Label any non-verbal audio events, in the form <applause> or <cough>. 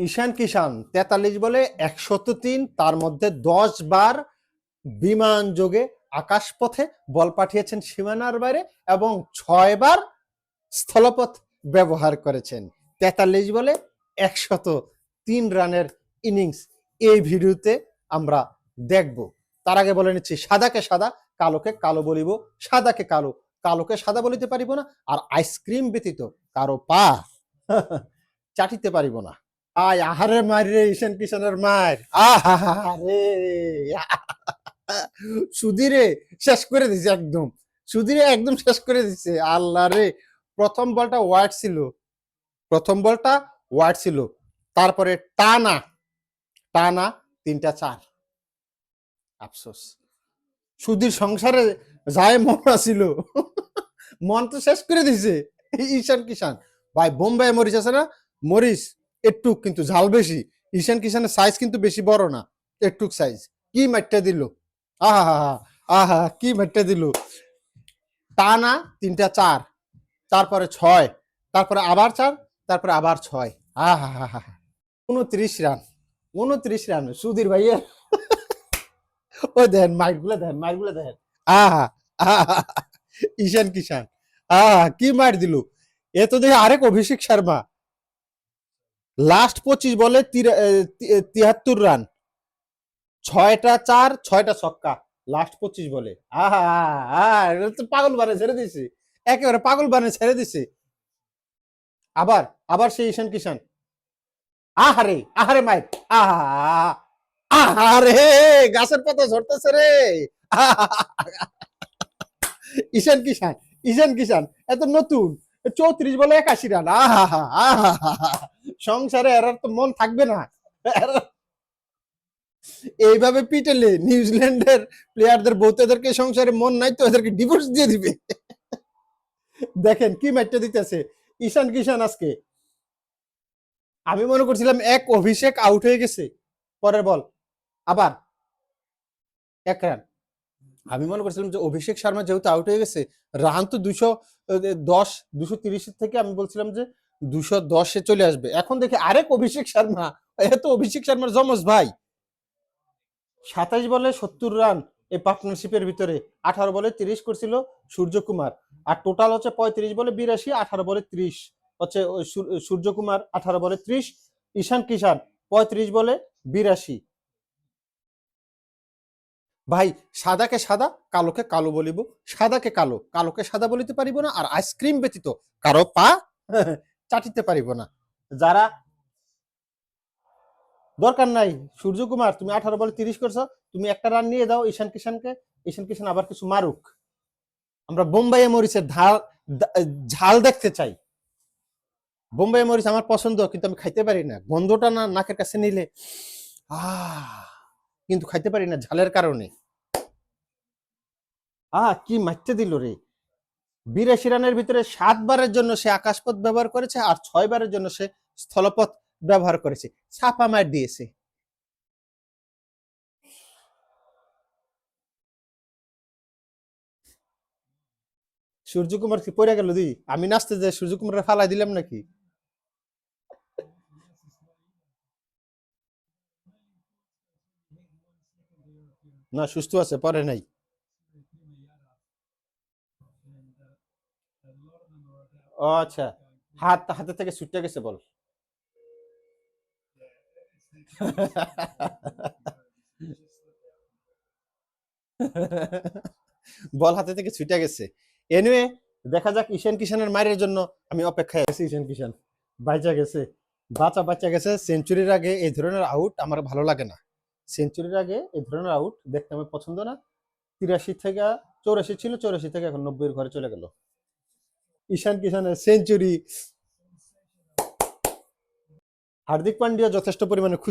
ঈশান কিষান তেতাল্লিশ বলে একশত তিন, তার মধ্যে দশ বার বিমান যোগে আকাশপথে বল পাঠিয়েছেন সীমানার বাইরে এবং ছয় বার স্থলপথ ব্যবহার করেছেন। তেতাল্লিশ বলে একশত তিন রানের ইনিংস এই ভিডিওতে আমরা দেখব। তার আগে বলে নিচ্ছি, সাদাকে সাদা, কালোকে কালো বলিব। সাদাকে কালো, কালোকে সাদা বলিতে পারিব না। আর আইসক্রিম ব্যতীত কারও পা <laughs> চাটিতে পারিব না। আয়, আহারে মার রে, ঈশান কিষানের মার। আহারে। সুধীরে শেষ করে দিছে একদম। সুধীরে একদম শেষ করে দিছে। আল্লাহ রে, প্রথম বলটা ওয়ার্ড ছিল। প্রথম বলটা ওয়ার্ড ছিল। তারপরে টানা। টানা তিনটা চার। আফসোস। সুধীর সংসারে যায় মন আছিল। মন তো শেষ করে দিছে। ঈশান কিষান। ভাই বোম্বাই মরিচ আছে না? মরিচ। একটু কিন্তু ঝাল বেশি। ঈশান কিষানের সাইজ কিন্তু বেশি বড় না। একটুক সাইজ কি মাইটটা দিল? আহা আহা, কি মাইটটা দিল? টানা তিনটা চার। তারপরে ছয়। তারপরে আবার চার, তারপরে আবার ছয়। আহা হা হা উনত্রিশ রান। উনত্রিশ রান। সুধীর ভাইয়া। ও দেন মাইটগুলো দেন মাইটগুলো দেন। আহা আহা, ঈশান কিষান। আহা, কি মার দিল? এ তো দেখে আরেক অভিষেক শর্মা। লাস্ট পঁচিশ বলে তিয়াত্তর রান। ছয়টা চার, ছয়টা ছক্কা। লাস্ট পঁচিশ বলে। আহা তো পাগল বানে ছেড়ে দিছে একেবারে পাগল বানে ছেড়ে দিছে আবার আবার সেই ঈশান কিষান আহারে আহারে মাইক। আহা আহারে গাছের পাতা ঝরতেছে রে! ঈশান কিষান ঈশান কিষান এত নতুন। চৌত্রিশ বলে একাশি রান। আহা আহা। সংসারে এরার তো মন থাকবে না। এইভাবে পিটেলে নিউজিল্যান্ডের প্লেয়ারদের বউতেদেরকে সংসারে মন নাই তো এদেরকে ডিভোর্স দিয়ে দিবে। দেখেন কি ম্যাচটা দিতেছে। ঈশান কিষান আজকে। আমি মনে করছিলাম এক অভিষেক আউট হয়ে গেছে। পরের বল। আবার এক রান আমি মনে করছিলাম যে অভিষেক শর্মা যেহেতু আউট হয়ে গেছে, রান তো দুশো দশ, দুশো তিরিশের থেকে আমি বলছিলাম যে দুশো দশে চলে আসবে। এখন দেখি আরেক অভিষেক শর্মা। এত অভিষেক শর্মার জমজ ভাই। সাতাইশ বলে সত্তর রান এই পার্টনারশিপের ভিতরে। আঠারো বলে তিরিশ করছিল সূর্যকুমার। আর টোটাল হচ্ছে পঁয়ত্রিশ বলে বিরাশি, আঠারো বলে ত্রিশ। হচ্ছে সূর্যকুমার, আঠারো বলে ত্রিশ। ঈশান কিষান পঁয়ত্রিশ বলে বিরাশি। ভাই, সাদাকে সাদা, কালোকে কালো বলিব। সাদাকে কালো, কালোকে সাদা বলিতে পারিব না। আর আইসক্রিম ব্যতীত কারও পা চাটিতে পারিব না। যারা দরকার নাই, সূর্যকুমার, তুমি আঠারো বলে তিরিশ করছ, তুমি একটা রান নিয়ে দাও ঈশান কিষানকে, ঈশান কিষান আবার কিছু মারুক। আমরা বোম্বাইয়ে মরিচের ঢাল ঝাল দেখতে চাই। বোম্বাই মরিচ আমার পছন্দ, কিন্তু আমি খাইতে পারি না। গন্ধটা না নাকের কাছে নিলে, আহ, কিন্তু খাইতে পারি না ঝালের কারণে। আহ, কি মারতে দিল রে। বিরাশি রানের ভিতরে সাতবারের জন্য সে আকাশপথ ব্যবহার করেছে আর ছয় বারের জন্য সে স্থলপথ ব্যবহার করেছে। ছাপা মার দিয়েছে। সূর্যকুমার কি পড়ে গেল দি? আমি নাচতে যাই সূর্যকুমার ফালাই দিলাম নাকি? না, সুস্থ আছে পরে নাই। আচ্ছা। হাত হাতে থেকে ছুটে গেছে বল। বল হাতে থেকে ছুটে গেছে। এনিওয়ে দেখা যাক ঈশান কিষানের মায়ের জন্য আমি অপেক্ষায় আছি। ঈশান কিষান, বাইচা গেছে। বাঁচা বাচ্চা গেছে। সেঞ্চুরির আগে এই ধরনের আউট আমার ভালো লাগে না। সেঞ্চুরির আগে এই ধরনের আউট দেখতে আমার পছন্দ না। তিরাশি থেকে চৌরাশি ছিল, চৌরাশি থেকে এখন নব্বইয়ের ঘরে চলে গেল। ঈশান কিষানের সেঞ্চুরি হার্দিক পান্ডিয়া যথেষ্ট পরিমাণে খুশি।